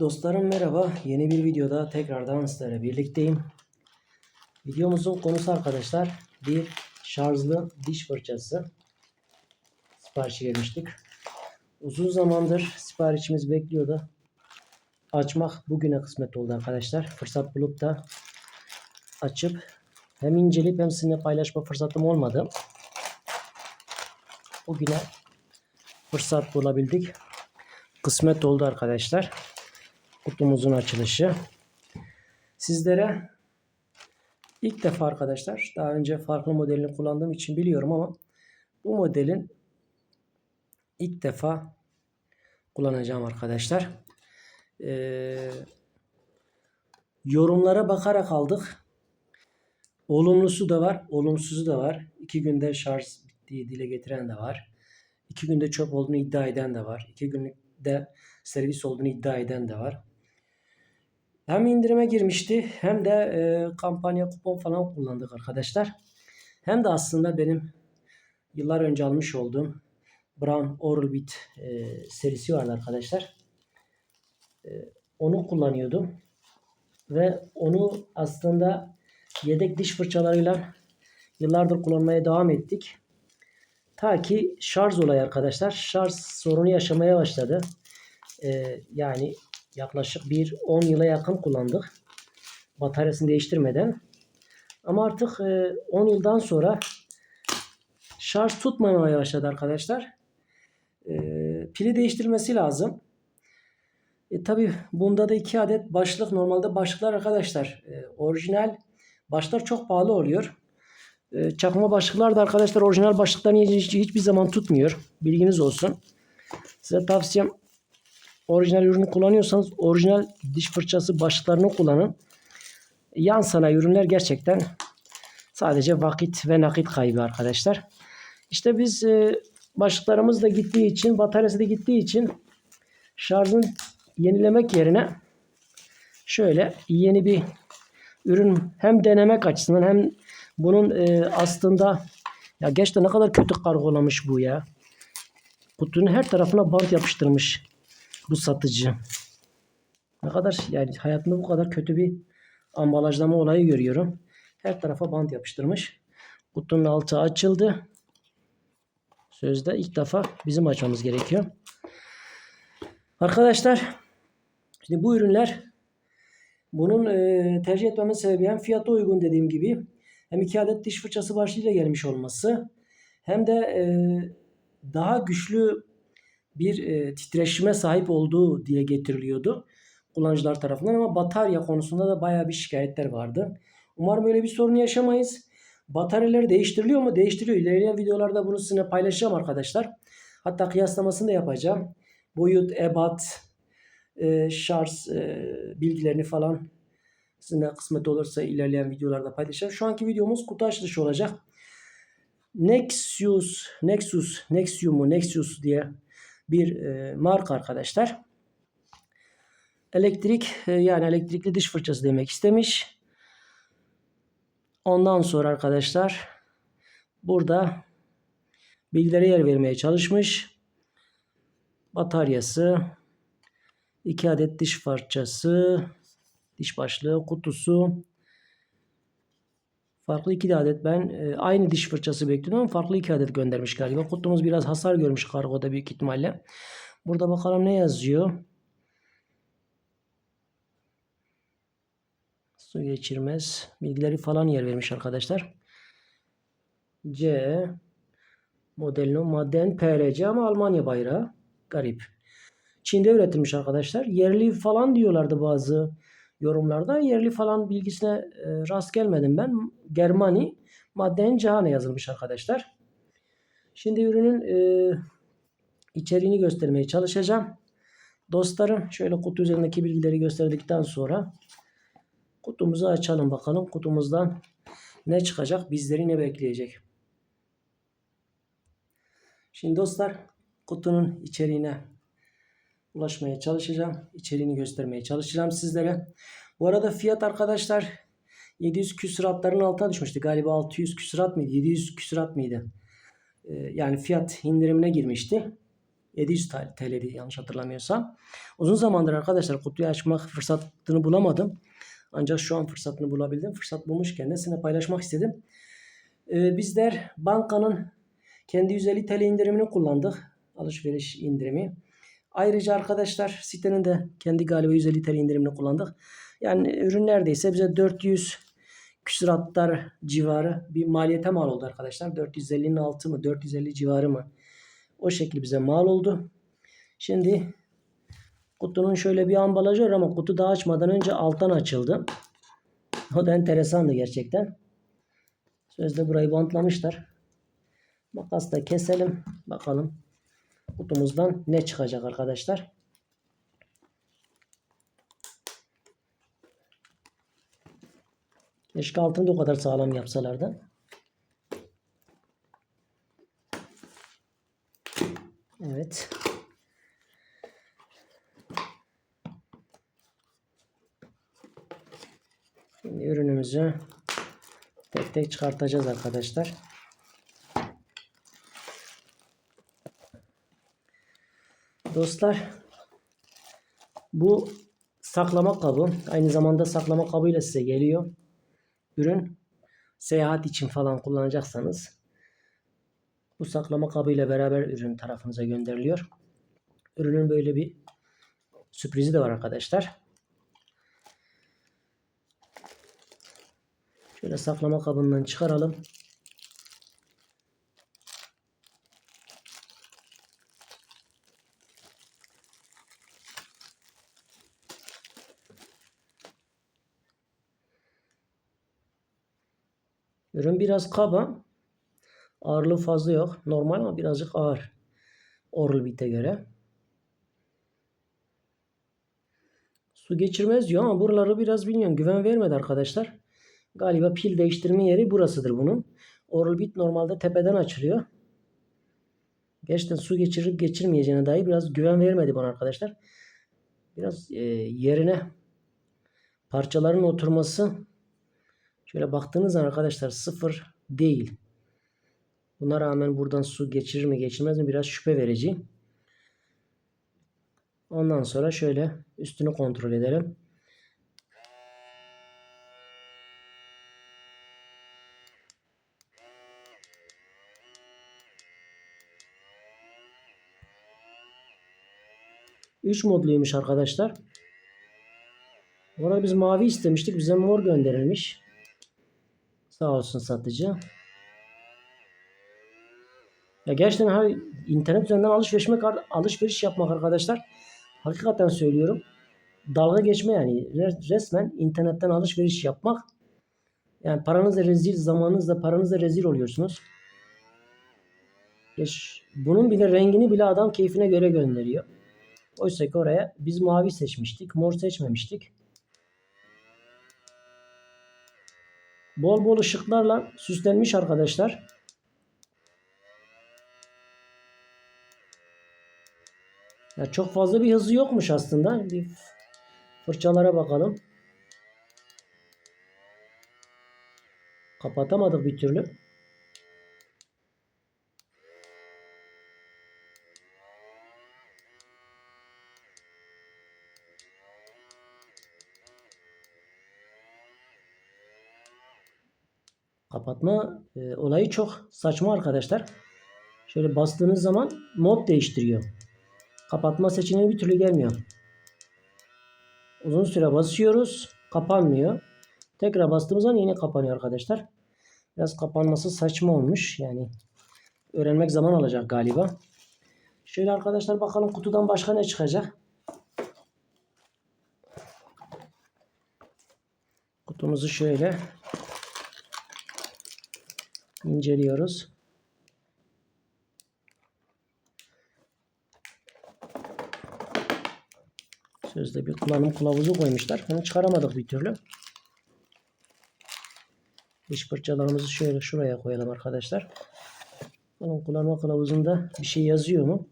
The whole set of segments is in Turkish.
Dostlarım merhaba. Yeni bir videoda tekrardan sizlerle birlikteyim. Videomuzun konusu arkadaşlar bir şarjlı diş fırçası. Siparişi vermiştik. Uzun zamandır siparişimiz bekliyordu. Açmak bugüne kısmet oldu arkadaşlar. Fırsat bulup da açıp hem inceleyip hem sizinle paylaşma fırsatım olmadı. Bugüne fırsat bulabildik. Kısmet oldu arkadaşlar kutumuzun açılışı. Sizlere ilk defa arkadaşlar daha önce farklı modelini kullandığım için biliyorum ama bu modelin ilk defa kullanacağım arkadaşlar. Ee, yorumlara bakarak aldık. Olumlusu da var, olumsuzu da var. İki günde şarj bittiği dile getiren de var. İki günde çöp olduğunu iddia eden de var. İki günde servis olduğunu iddia eden de var. Hem indirime girmişti hem de e, kampanya kupon falan kullandık arkadaşlar. Hem de aslında benim yıllar önce almış olduğum Brown Oral-B e, serisi vardı arkadaşlar. E, onu kullanıyordum. Ve onu aslında yedek diş fırçalarıyla yıllardır kullanmaya devam ettik. Ta ki şarj olayı arkadaşlar. Şarj sorunu yaşamaya başladı. E, yani yaklaşık bir 10 yıla yakın kullandık. Bataryasını değiştirmeden. Ama artık 10 yıldan sonra şarj tutmamaya başladı arkadaşlar. E, pili değiştirmesi lazım. E, Tabi bunda da iki adet başlık. Normalde başlıklar arkadaşlar e, orijinal başlar çok pahalı oluyor. E, çakma başlıklar da arkadaşlar orijinal başlıkların hiç, hiçbir zaman tutmuyor. Bilginiz olsun. Size tavsiyem orijinal ürünü kullanıyorsanız orijinal diş fırçası başlıklarını kullanın. Yan sanayi ürünler gerçekten sadece vakit ve nakit kaybı arkadaşlar. İşte biz e, başlıklarımız da gittiği için, bataryası da gittiği için şarjın yenilemek yerine şöyle yeni bir ürün hem denemek açısından hem bunun e, aslında ya gerçekten ne kadar kötü kargolamış bu ya. Kutunun her tarafına bant yapıştırmış bu satıcı. Ne kadar yani hayatımda bu kadar kötü bir ambalajlama olayı görüyorum. Her tarafa bant yapıştırmış. Kutunun altı açıldı. Sözde ilk defa bizim açmamız gerekiyor. Arkadaşlar şimdi bu ürünler bunun e, tercih etmemin sebebi hem fiyata uygun dediğim gibi hem iki adet diş fırçası başlığıyla gelmiş olması hem de e, daha güçlü bir e, titreşime sahip olduğu diye getiriliyordu kullanıcılar tarafından ama batarya konusunda da bayağı bir şikayetler vardı. Umarım böyle bir sorun yaşamayız. Bataryaları değiştiriliyor mu? Değiştiriyor. İlerleyen videolarda bunu sizinle paylaşacağım arkadaşlar. Hatta kıyaslamasını da yapacağım. Boyut, ebat, e, şarj e, bilgilerini falan sizinle kısmet olursa ilerleyen videolarda paylaşacağım. Şu anki videomuz kutu açılışı olacak. Nexus, Nexus, Nexium, Nexus diye bir e, marka arkadaşlar. Elektrik e, yani elektrikli diş fırçası demek istemiş. Ondan sonra arkadaşlar burada bilgilere yer vermeye çalışmış. Bataryası, iki adet diş fırçası, diş başlığı, kutusu, Farklı iki adet ben e, aynı diş fırçası bekliyordum ama farklı iki adet göndermiş galiba. Kutumuz biraz hasar görmüş kargoda büyük ihtimalle. Burada bakalım ne yazıyor. Su geçirmez. Bilgileri falan yer vermiş arkadaşlar. C modelin madden PRC ama Almanya bayrağı. Garip. Çin'de üretilmiş arkadaşlar. Yerli falan diyorlardı bazı yorumlarda. Yerli falan bilgisine e, rast gelmedim ben. Germani madden Cihane yazılmış arkadaşlar. Şimdi ürünün e, içeriğini göstermeye çalışacağım. Dostlarım şöyle kutu üzerindeki bilgileri gösterdikten sonra kutumuzu açalım bakalım. Kutumuzdan ne çıkacak? Bizleri ne bekleyecek? Şimdi dostlar kutunun içeriğine ulaşmaya çalışacağım. İçeriğini göstermeye çalışacağım sizlere. Bu arada fiyat arkadaşlar 700 küsuratların altına düşmüştü. Galiba 600 küsurat mıydı? 700 küsurat mıydı? Ee, yani fiyat indirimine girmişti. 700 TL'di yanlış hatırlamıyorsam. Uzun zamandır arkadaşlar kutuyu açmak fırsatını bulamadım. Ancak şu an fırsatını bulabildim. Fırsat bulmuşken de sizinle paylaşmak istedim. Ee, bizler bankanın kendi 150 TL indirimini kullandık. Alışveriş indirimi. Ayrıca arkadaşlar sitenin de kendi galiba 150 TL indirimini kullandık. Yani ürün neredeyse bize 400 küsuratlar civarı bir maliyete mal oldu arkadaşlar. 450'nin altı mı 450 civarı mı? O şekilde bize mal oldu. Şimdi kutunun şöyle bir ambalajı var ama kutu daha açmadan önce alttan açıldı. O da enteresandı gerçekten. Sözde burayı bantlamışlar. Makasla keselim. Bakalım kutumuzdan ne çıkacak arkadaşlar. Keşke altını o kadar sağlam yapsalardı. Evet. Şimdi ürünümüzü tek tek çıkartacağız arkadaşlar. Dostlar bu saklama kabı aynı zamanda saklama kabıyla size geliyor. Ürün seyahat için falan kullanacaksanız bu saklama kabıyla beraber ürün tarafınıza gönderiliyor. Ürünün böyle bir sürprizi de var arkadaşlar. Şöyle saklama kabından çıkaralım. Ürün biraz kaba. Ağırlığı fazla yok. Normal ama birazcık ağır. Oral-Bit'e göre. Su geçirmez diyor ama buraları biraz bilmiyorum. Güven vermedi arkadaşlar. Galiba pil değiştirme yeri burasıdır bunun. Oral-Bit normalde tepeden açılıyor. Gerçekten su geçirip geçirmeyeceğine dair biraz güven vermedi bana arkadaşlar. Biraz e, yerine parçaların oturması şöyle baktığınız zaman arkadaşlar sıfır değil. Buna rağmen buradan su geçirir mi geçirmez mi biraz şüphe verici. Ondan sonra şöyle üstünü kontrol edelim. Üç modluymuş arkadaşlar. Orada biz mavi istemiştik. Bize mor gönderilmiş. Sağ olsun satıcı. Ya gerçekten hani internet üzerinden alışveriş, alışveriş yapmak arkadaşlar. Hakikaten söylüyorum. Dalga geçme yani. Resmen internetten alışveriş yapmak. Yani paranızla rezil, zamanınızla paranızla rezil oluyorsunuz. Bunun bile rengini bile adam keyfine göre gönderiyor. Oysa ki oraya biz mavi seçmiştik. Mor seçmemiştik. Bol bol ışıklarla süslenmiş arkadaşlar. Ya çok fazla bir hızı yokmuş aslında. Bir fırçalara bakalım. Kapatamadık bir türlü. Kapatma e, olayı çok saçma arkadaşlar. Şöyle bastığınız zaman mod değiştiriyor. Kapatma seçeneği bir türlü gelmiyor. Uzun süre basıyoruz. Kapanmıyor. Tekrar bastığımız zaman yine kapanıyor arkadaşlar. Biraz kapanması saçma olmuş. Yani öğrenmek zaman alacak galiba. Şöyle arkadaşlar bakalım kutudan başka ne çıkacak. Kutumuzu şöyle inceliyoruz. Sözde bir kullanım kılavuzu koymuşlar. Onu çıkaramadık bir türlü. Diş fırçalarımızı şöyle şuraya koyalım arkadaşlar. Bunun kullanma kılavuzunda bir şey yazıyor mu?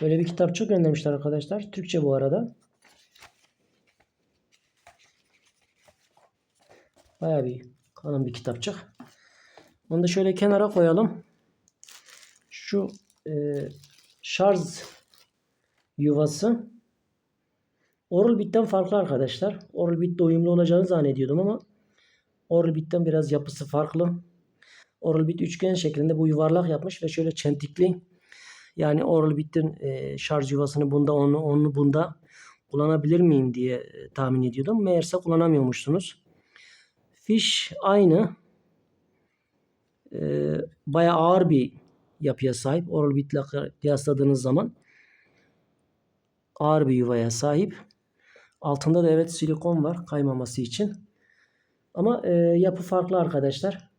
Böyle bir kitap çok göndermişler arkadaşlar. Türkçe bu arada. Baya bir kalın bir kitapçık. Onu da şöyle kenara koyalım. Şu e, şarj yuvası Oral-Bit'ten farklı arkadaşlar. Oral-Bit'te uyumlu olacağını zannediyordum ama Oral-Bit'ten biraz yapısı farklı. Oral-Bit üçgen şeklinde bu yuvarlak yapmış ve şöyle çentikli yani Oral-Bit'in e, şarj yuvasını bunda onu onu bunda kullanabilir miyim diye e, tahmin ediyordum. Meğerse kullanamıyormuşsunuz. Fiş aynı. E, bayağı ağır bir yapıya sahip. Oral-Bit'le kıyasladığınız zaman ağır bir yuvaya sahip. Altında da evet silikon var kaymaması için. Ama e, yapı farklı arkadaşlar.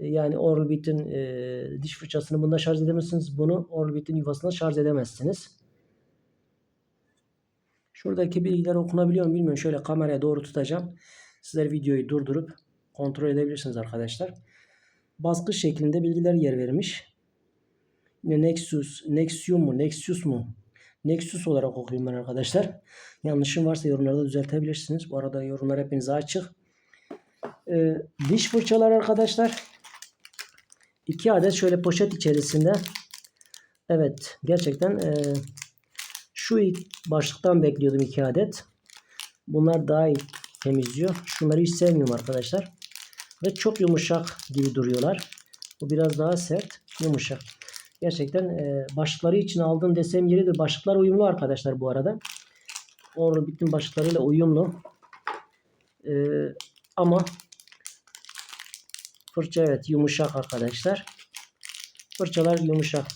Yani Oral-Bit'in e, diş fırçasını bunda şarj edemezsiniz. Bunu yuvasına şarj edemezsiniz. Şuradaki bilgiler okunabiliyor mu bilmiyorum. Şöyle kameraya doğru tutacağım. Sizler videoyu durdurup kontrol edebilirsiniz arkadaşlar. Baskı şeklinde bilgiler yer vermiş. Yine Nexus, Nexium mu, Nexus mu? Nexus olarak okuyayım ben arkadaşlar. Yanlışım varsa yorumlarda düzeltebilirsiniz. Bu arada yorumlar hepinize açık. Ee, diş fırçaları arkadaşlar. İki adet şöyle poşet içerisinde. Evet gerçekten e, şu başlıktan bekliyordum iki adet. Bunlar daha iyi temizliyor. Şunları hiç sevmiyorum arkadaşlar. Ve çok yumuşak gibi duruyorlar. Bu biraz daha sert, yumuşak. Gerçekten e, başlıkları için aldığım desem yeridir. Başlıklar uyumlu arkadaşlar bu arada. Onu bütün başlıklarıyla uyumlu. E, ama fırça evet yumuşak arkadaşlar. Fırçalar yumuşak.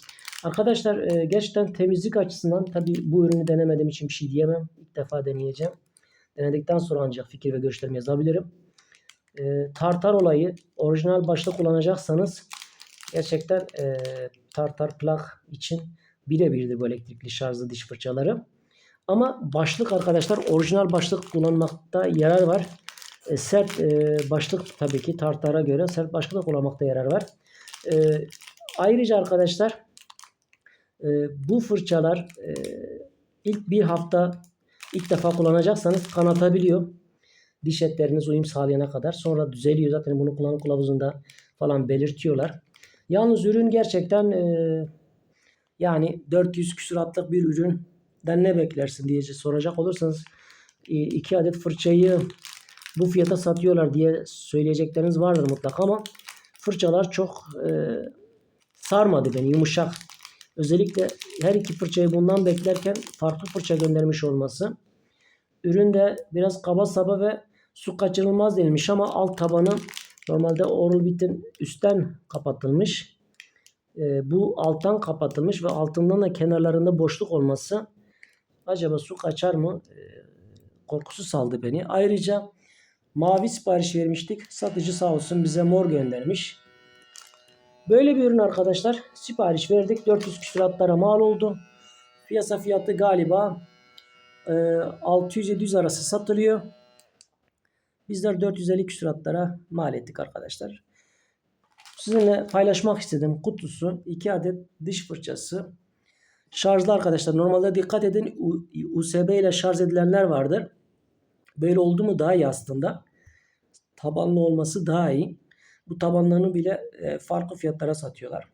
Arkadaşlar e, gerçekten temizlik açısından tabi bu ürünü denemediğim için bir şey diyemem. İlk defa deneyeceğim. Denedikten sonra ancak fikir ve görüşlerimi yazabilirim. E, tartar olayı orijinal başta kullanacaksanız gerçekten e, tartar plak için birebirdir bu elektrikli şarjlı diş fırçaları. Ama başlık arkadaşlar orijinal başlık kullanmakta yarar var. E, sert e, başlık tabii ki tartara göre sert başlık kullanmakta yarar var. E, ayrıca arkadaşlar bu fırçalar ilk bir hafta ilk defa kullanacaksanız kanatabiliyor. Diş etleriniz uyum sağlayana kadar. Sonra düzeliyor. Zaten bunu kullanım kılavuzunda falan belirtiyorlar. Yalnız ürün gerçekten yani 400 küsuratlık bir üründen ne beklersin diye soracak olursanız e, iki adet fırçayı bu fiyata satıyorlar diye söyleyecekleriniz vardır mutlaka ama fırçalar çok e, sarmadı beni yumuşak. Özellikle her iki fırçayı bundan beklerken farklı fırça göndermiş olması. Üründe biraz kaba saba ve su kaçırılmaz denilmiş ama alt tabanı normalde Oral-Bit'in üstten kapatılmış. E, bu alttan kapatılmış ve altından da kenarlarında boşluk olması acaba su kaçar mı e, korkusu saldı beni. Ayrıca mavi sipariş vermiştik. Satıcı sağ olsun bize mor göndermiş. Böyle bir ürün arkadaşlar. Sipariş verdik. 400 küsuratlara mal oldu. Piyasa fiyatı galiba e, 600-700 arası satılıyor. Bizler 450 küsuratlara mal ettik arkadaşlar. Sizinle paylaşmak istedim. Kutusu 2 adet diş fırçası. Şarjlı arkadaşlar. Normalde dikkat edin USB ile şarj edilenler vardır. Böyle oldu mu daha iyi aslında. Tabanlı olması daha iyi. Bu tabanlarını bile e, farklı fiyatlara satıyorlar.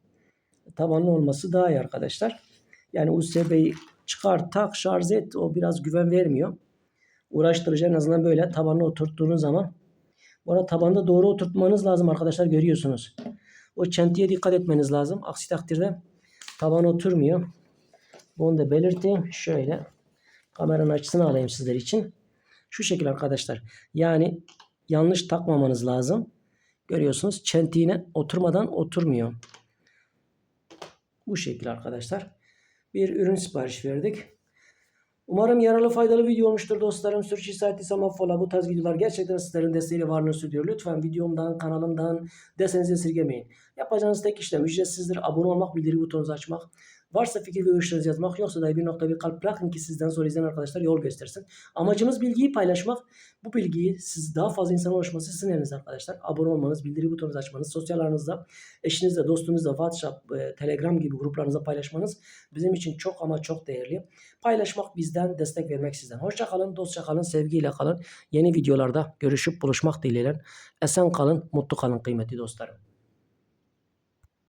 Tabanlı olması daha iyi arkadaşlar. Yani USB'yi çıkar tak şarj et o biraz güven vermiyor. Uğraştırıcı en azından böyle tabanlı oturttuğunuz zaman. Bu arada tabanda doğru oturtmanız lazım arkadaşlar görüyorsunuz. O çentiye dikkat etmeniz lazım. Aksi takdirde taban oturmuyor. Bunu da belirteyim. Şöyle kameranın açısını alayım sizler için. Şu şekilde arkadaşlar. Yani yanlış takmamanız lazım. Görüyorsunuz çentiğine oturmadan oturmuyor. Bu şekilde arkadaşlar. Bir ürün sipariş verdik. Umarım yararlı faydalı video olmuştur dostlarım. Sürçüsü ettiysem affola. Bu tarz videolar gerçekten sizlerin desteğiyle varlığını sürdürüyor. Lütfen videomdan, kanalımdan desenizi esirgemeyin. Yapacağınız tek işlem ücretsizdir. Abone olmak, bildiri butonunuzu açmak. Varsa fikir ve görüşlerinizi yazmak yoksa da bir nokta bir kalp bırakın ki sizden sonra izleyen arkadaşlar yol göstersin. Amacımız bilgiyi paylaşmak. Bu bilgiyi siz daha fazla insan ulaşması sizin elinizde arkadaşlar. Abone olmanız, bildiri butonunuzu açmanız, sosyal aranızda eşinizle, dostunuzla, WhatsApp, e, Telegram gibi gruplarınıza paylaşmanız bizim için çok ama çok değerli. Paylaşmak bizden, destek vermek sizden. Hoşça kalın, dostça kalın, sevgiyle kalın. Yeni videolarda görüşüp buluşmak dileğiyle. Esen kalın, mutlu kalın kıymetli dostlarım.